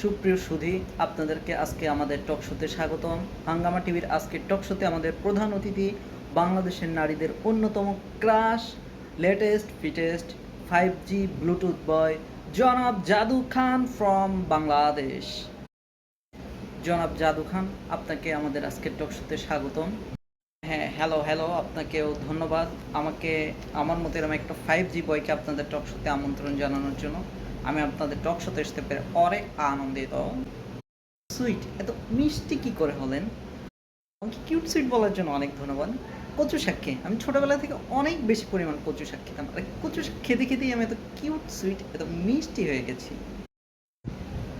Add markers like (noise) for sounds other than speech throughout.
সুপ্রিয় সুধী, আপনাদেরকে আজকে আমাদের টক শোতে স্বাগতম। হাঙ্গামা টিভির আজকের টক শোতে আমাদের প্রধান অতিথি বাংলাদেশের নারীদের অন্যতম crush latest fittest five G Bluetooth boy জনাব জাদু খান ফ্রম বাংলাদেশ। জনাব জাদু খান, আপনাকে আমাদের আজকের টক শোতে স্বাগতম। হ্যাঁ হ্যালো হ্যালো আপনাকেও ধন্যবাদ। আমাকে, আমার মতো এরকম একটা ফাইভ জি বয়কে আপনাদের টক শোতে আমন্ত্রণ জানানোর জন্য। আমি আপনাদের টক শোতে আসতে পেরে অনেক আনন্দিত। সুইট এত মিষ্টি কি করে হলেন? আমাকে কিউট সুইট বলার জন্য অনেক ধন্যবাদ। কচু শাক খেয়ে, আমি ছোটবেলা থেকে অনেক বেশি পরিমাণ কচু শাক খেতাম। আর কচু শাক খেতে খেতেই আমি এত কিউট সুইট এত মিষ্টি হয়ে গেছি।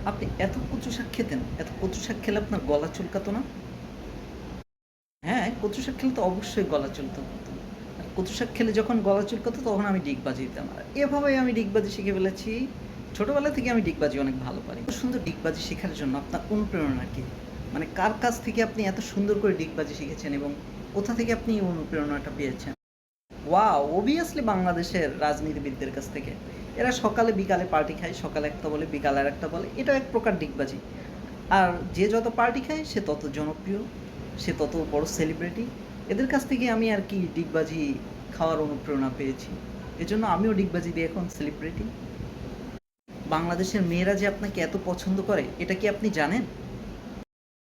আপনি এত কচু শাক খেতেন, এত কচু শাক খেলে আপনার গলা চুলকাতো না? হ্যাঁ কচু শাক খেলে তো অবশ্যই গলা চুলতো কচু শাক খেলে যখন গলা চুলকাতো, তখন আমি ডিগবাজি দিতাম। আর এভাবেই আমি ডিগবাজি শিখে ফেলেছি। ছোটবেলা থেকে আমি ডিগবাজি অনেক ভালো পারি। সুন্দর ডিগবাজি শেখার জন্য আপনার অনুপ্রেরণা কি? মানে কার কাছ থেকে আপনি এত সুন্দর করে ডিগবাজি শিখেছেন এবং কোথা থেকে আপনি অনুপ্রেরণাটা পেয়েছেন? ওয়া অবভিয়াসলি বাংলাদেশের রাজনীতিবিদদের কাছ থেকে। এরা সকালে বিকালে পার্টি খায়, সকালে একটা বলে, বিকালে আর একটা বলে। এটা এক প্রকার ডিগবাজি। আর যে যত পার্টি খায়, সে তত জনপ্রিয়, সে তত বড় সেলিব্রিটি এদের কাছ থেকে আমি আর কি ডিগবাজি খাওয়ার অনুপ্রেরণা পেয়েছি। এজন্য আমিও ডিগবাজি দিয়ে এখন সেলিব্রিটি বাংলাদেশের মেয়েরা যে আপনাকে এত পছন্দ করে, এটা কি আপনি জানেন?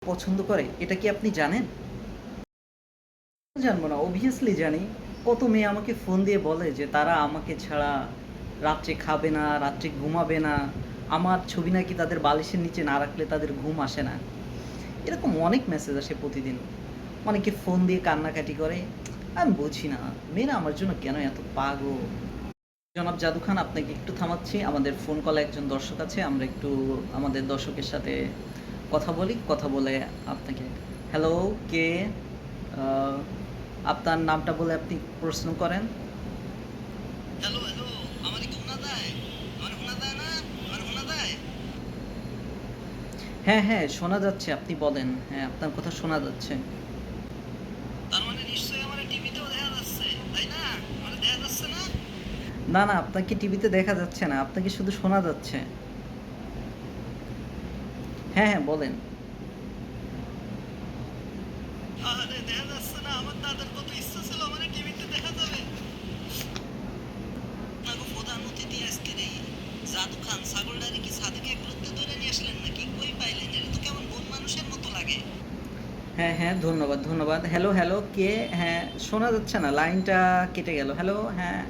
পছন্দ করে, এটা কি আপনি জানেন? জানব না অবভিয়াসলি জানি। কত মেয়ে আমাকে ফোন দিয়ে বলে যে, তারা আমাকে ছাড়া রাত্রে খাবে না, রাত্রে ঘুমাবে না। আমার ছবি নাকি তাদের বালিশের নিচে না রাখলে তাদের ঘুম আসে না। এরকম অনেক মেসেজ আসে প্রতিদিন। অনেকে ফোন দিয়ে কান্নাকাটি করে। আমি বুঝি না, মেয়েরা আমার জন্য কেন এত পাগল? জনাব জাদু খান আপনাকে একটু থামাচ্ছি। আমাদের ফোন কলে একজন দর্শক আছে আমরা একটু আমাদের দর্শকের সাথে কথা বলি কথা বলে আপনাকে হ্যালো কে? আপনার নামটা বলে আপনি প্রশ্ন করেন। হ্যালো হ্যালো হ্যাঁ হ্যাঁ শোনা যাচ্ছে আপনি বলেন। হ্যাঁ আপনার কথা শোনা যাচ্ছে তার মানে নিশ্চয়ই আমার টিভিতেও দেখা যাচ্ছে তাই না আমার দেখা যাচ্ছে না না না আপনাকে টিভিতে দেখা যাচ্ছে না আপনাকে শুধু শোনা যাচ্ছে। হ্যাঁ হ্যাঁ বলেন। হ্যাঁ হ্যাঁ ধন্যবাদ ধন্যবাদ। হ্যালো হ্যালো কে? হ্যাঁ শোনা যাচ্ছে না লাইনটা কেটে গেল। হ্যালো হ্যাঁ।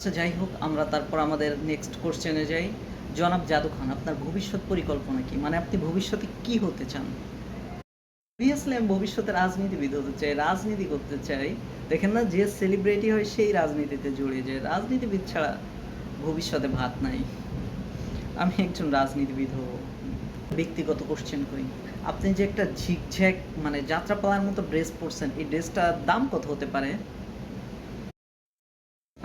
আচ্ছা যাই হোক, আমরা তারপর আমাদের নেক্সট কোশ্চেনে যাই। জনাব জাদু খান, আপনার ভবিষ্যৎ পরিকল্পনা কি? মানে আপনি ভবিষ্যতে কি হতে চান? অবভিয়াসলি আমি ভবিষ্যতে রাজনীতিবিদ হতে চাই, রাজনীতি করতে চাই। দেখেন না, যে সেলিব্রিটি হয়, সেই রাজনীতিতে জড়িয়ে যায়। রাজনীতিবিদ ছাড়া ভবিষ্যতে ভাত নাই। আমি একজন রাজনীতিবিদ হব। ব্যক্তিগত কোশ্চেন করি। আপনি যে একটা ঝিকঝ্যাক মানে যাত্রাপালার মতো ড্রেস পরছেন, এই ড্রেসটার দাম কত হতে পারে?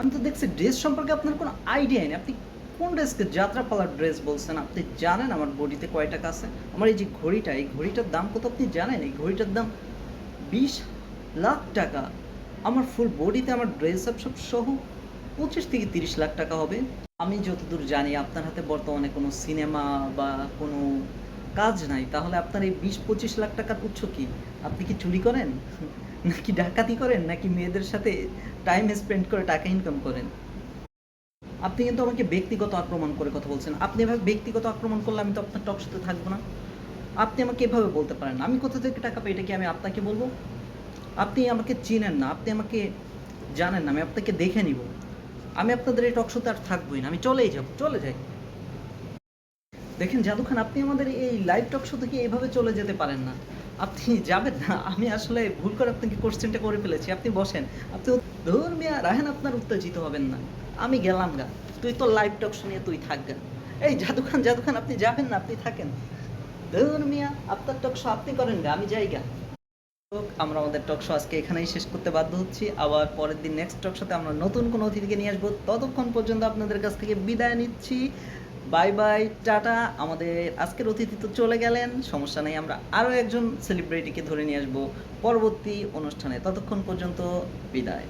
আমি তো দেখছি ড্রেস সম্পর্কে আপনার কোনো আইডিয়া নেই। আপনি কোন ড্রেসকে যাত্রাপালার ড্রেস বলছেন? আপনি জানেন আমার বডিতে কয় টাকা আছে? আমার এই যে ঘড়িটা, এই ঘড়িটার দাম কত আপনি জানেন? এই ঘড়িটার দাম বিশ লাখ টাকা। আমার ফুল বডিতে আমার ড্রেস আপ সব সহ পঁচিশ থেকে তিরিশ লাখ টাকা হবে। আমি যতদূর জানি, আপনার হাতে বর্তমানে কোনো সিনেমা বা কোনো কাজ নাই, তাহলে আপনার এই বিশ পঁচিশ লাখ টাকার উৎস কি? আপনি কি চুরি করেন? (laughs) নাকি ডাকাতি করেন? নাকি মেয়েদের সাথে টাইম স্পেন্ড করে টাকা ইনকাম করেন? আপনি কিন্তু আমাকে ব্যক্তিগত আক্রমণ করে কথা বলছেন। আপনি এভাবে ব্যক্তিগত আক্রমণ করলে আমি তো আপনার টক সাথে থাকব না। আপনি আমাকে এভাবে বলতে পারেন আমি কোথা থেকে টাকা পাই, এটা কি আমি আপনাকে বলব? আপনি আমাকে চিনেন না, আপনি আমাকে জানেন না, আমি আপনাকে দেখে নিব। আমি আপনাদের এই টক শোতে আর থাকবোই না। আমি চলেই যাব, চলে যাই। দেখেন জাদু খান আপনি আমাদের এই লাইভ টক শো থেকে এইভাবে চলে যেতে পারেন না। আপনি যাবেন না। আমি আসলে ভুল করে আপনাকে কোশ্চেনটা করে ফেলেছি। আপনি বসেন। আপনি ধর মিয়া, রাহেন আপনার উত্তেজিত হবেন না। আমি গেলাম গা। তুই তো লাইভ টক শো নিয়ে তুই থাক গা। এই জাদু খান জাদু খান আপনি যাবেন না, আপনি থাকেন। ধর মিয়া, আপনার টক শো আপনি করেন গা, আমি যাই গা। আমরা আমাদের টক শো আজকে এখানেই শেষ করতে বাধ্য হচ্ছি। আবার পরের দিন নেক্সট টক শোতে আমরা নতুন কোনো অতিথিকে নিয়ে আসব। ততক্ষণ পর্যন্ত আপনাদের কাছ থেকে বিদায় নিচ্ছি। Bye bye, ta ta. আমাদের আজকের অতিথি তো চলে গেলেন। সমস্যা নেই, আমরা আরও একজন সেলিব্রিটিকে ধরে নিয়ে আসব। পরবর্তী অনুষ্ঠানে, ততক্ষণ পর্যন্ত বিদায়।